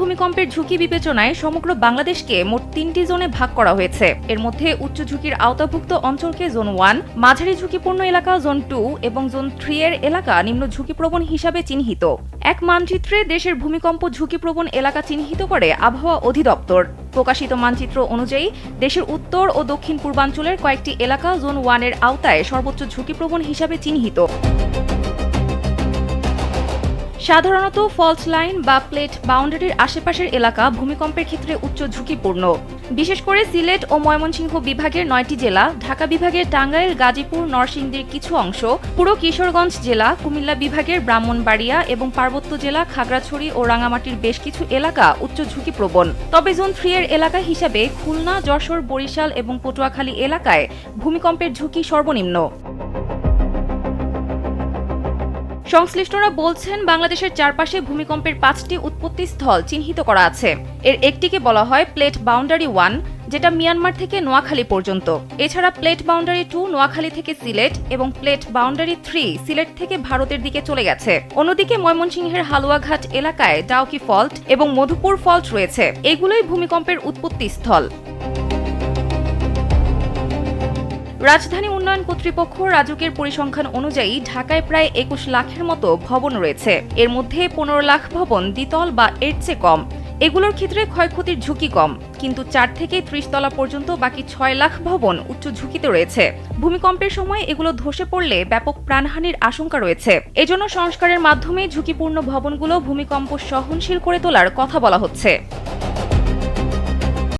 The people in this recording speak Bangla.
ভূমিকম্পের ঝুঁকি বিবেচনায় সমগ্র বাংলাদেশকে মোট তিনটি জোনে ভাগ করা হয়েছে। এর মধ্যে উচ্চ ঝুঁকির আওতাভুক্ত অঞ্চলকে জোন ওয়ান, মাঝারি ঝুঁকিপূর্ণ এলাকা জোন টু এবং জোন থ্রি এর এলাকা নিম্ন ঝুঁকিপ্রবণ হিসাবে চিহ্নিত। এক মানচিত্রে দেশের ভূমিকম্প ঝুঁকিপ্রবণ এলাকা চিহ্নিত করে আবহাওয়া অধিদপ্তর। প্রকাশিত মানচিত্র অনুযায়ী, দেশের উত্তর ও দক্ষিণ পূর্বাঞ্চলের কয়েকটি এলাকা জোন ওয়ানের আওতায় সর্বোচ্চ ঝুঁকিপ্রবণ হিসাবে চিহ্নিত। সাধারণত ফল্ট লাইন বা প্লেট বাউন্ডারির আশেপাশের এলাকা ভূমিকম্পের ক্ষেত্রে উচ্চ ঝুঁকিপূর্ণ। বিশেষ করে সিলেট ও ময়মনসিংহ বিভাগের নয়টি জেলা, ঢাকা বিভাগের টাঙ্গাইল, গাজীপুর, নরসিংদীর কিছু অংশ, পুরো কিশোরগঞ্জ জেলা, কুমিল্লা বিভাগের ব্রাহ্মণবাড়িয়া এবং পার্বত্য জেলা, খাগড়াছড়ি ও রাঙামাটির বেশ কিছু এলাকা উচ্চ ঝুঁকিপ্রবণ। তবে জোন থ্রি এর এলাকা হিসাবে খুলনা, যশোর, বরিশাল এবং পটুয়াখালী এলাকায় ভূমিকম্পের ঝুঁকি সর্বনিম্ন। সংশ্লিষ্টরা বলছেন, বাংলাদেশের চারপাশে ভূমিকম্পের পাঁচটি উৎপত্তি স্থল চিহ্নিত করা আছে। এর একটিকে বলা হয় প্লেট বাউন্ডারি ওয়ান, যেটা মিয়ানমার থেকে নোয়াখালী পর্যন্ত। এছাড়া প্লেট বাউন্ডারি টু নোয়াখালী থেকে সিলেট এবং প্লেট বাউন্ডারি থ্রি সিলেট থেকে ভারতের দিকে চলে গেছে। অন্যদিকে ময়মনসিংহের হালুয়াঘাট এলাকায় ডাউকি ফল্ট এবং মধুপুর ফল্ট রয়েছে। এগুলোই ভূমিকম্পের উৎপত্তি স্থল রাজধানী উন্নয়ন কর্তৃপক্ষ রাজুকের পরিসংখ্যান অনুযায়ী ঢাকায় প্রায় একুশ লাখের মতো ভবন রয়েছে। এর মধ্যে পনেরো লাখ ভবন দ্বিতল বা এর চেয়ে কম। এগুলোর ক্ষেত্রে ক্ষয়ক্ষতির ঝুঁকি কম, কিন্তু চার থেকে ত্রিশ তলা পর্যন্ত বাকি ছয় লাখ ভবন উচ্চ ঝুঁকিতে রয়েছে। ভূমিকম্পের সময় এগুলো ধসে পড়লে ব্যাপক প্রাণহানির আশঙ্কা রয়েছে। এজন্য সংস্কারের মাধ্যমে ঝুঁকিপূর্ণ ভবনগুলো ভূমিকম্প সহনশীল করে তোলার কথা বলা হচ্ছে।